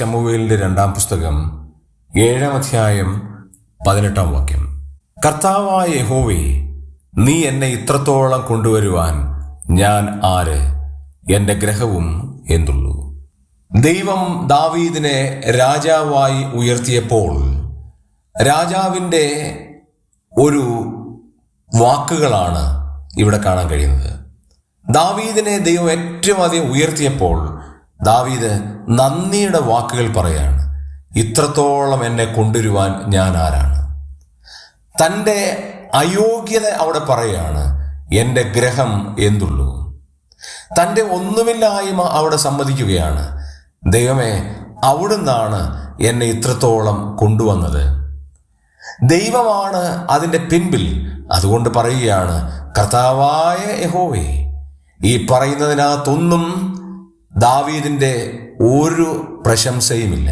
ശമുവേലിന്റെ രണ്ടാം പുസ്തകം ഏഴാം അധ്യായം പതിനെട്ടാം വാക്യം. കർത്താവായ യഹോവേ നീ എന്നെ ഇത്രത്തോളം കൊണ്ടുവരുവാൻ ഞാൻ ആര്? എന്റെ ഗ്രഹവും എന്തുള്ളൂ? ദൈവം ദാവീദിനെ രാജാവായി ഉയർത്തിയപ്പോൾ രാജാവിന്റെ ഒരു വാക്കുകളാണ് ഇവിടെ കാണാൻ കഴിയുന്നത്. ദാവീദിനെ ദൈവം ഏറ്റവും അധികം ഉയർത്തിയപ്പോൾ ദാവീദ് നന്ദിയുടെ വാക്കുകൾ പറയാണ്. ഇത്രത്തോളം എന്നെ കൊണ്ടുവരുവാൻ ഞാൻ ആരാണ്? തന്റെ അയോഗ്യത അവിടെ പറയാണ് എന്റെ ഗ്രഹം എന്തുള്ളൂ? തന്റെ ഒന്നുമില്ലായ്മ അവിടെ സമ്മതിക്കുകയാണ് ദൈവമേ അവിടുന്നാണ് എന്നെ ഇത്രത്തോളം കൊണ്ടുവന്നത്. ദൈവമാണ് അതിന്റെ പിൻപിൽ. അതുകൊണ്ട് പറയുകയാണ് കർത്താവായ യഹോവേ ഈ പറയുന്നതിനകത്തൊന്നും ദാവീദിന്റെ ഒരു പ്രശംസയുമില്ല.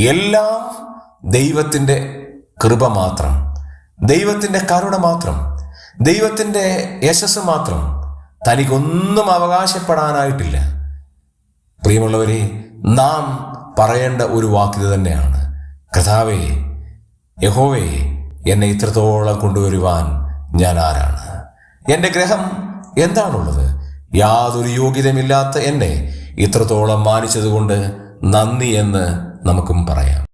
എല്ലാം ദൈവത്തിന്റെ കൃപ മാത്രം. ദൈവത്തിന്റെ കരുണ മാത്രം. ദൈവത്തിന്റെ യശസ് മാത്രം. തനിക്കൊന്നും അവകാശപ്പെടാനായിട്ടില്ല. പ്രിയമുള്ളവരെ നാം പറയേണ്ട ഒരു വാക്കിത് തന്നെയാണ്. കഥാവേ യഹോവേ എന്നെ ഇത്രത്തോളം കൊണ്ടുവരുവാൻ ഞാൻ ആരാണ്? എന്റെ ഗ്രഹം എന്താണുള്ളത്? യാതൊരു യോഗ്യതയുമില്ലാത്ത എന്നെ ഇത്രത്തോളം മാനിച്ചതുകൊണ്ട് നന്ദി എന്ന് നമുക്കും പറയാം.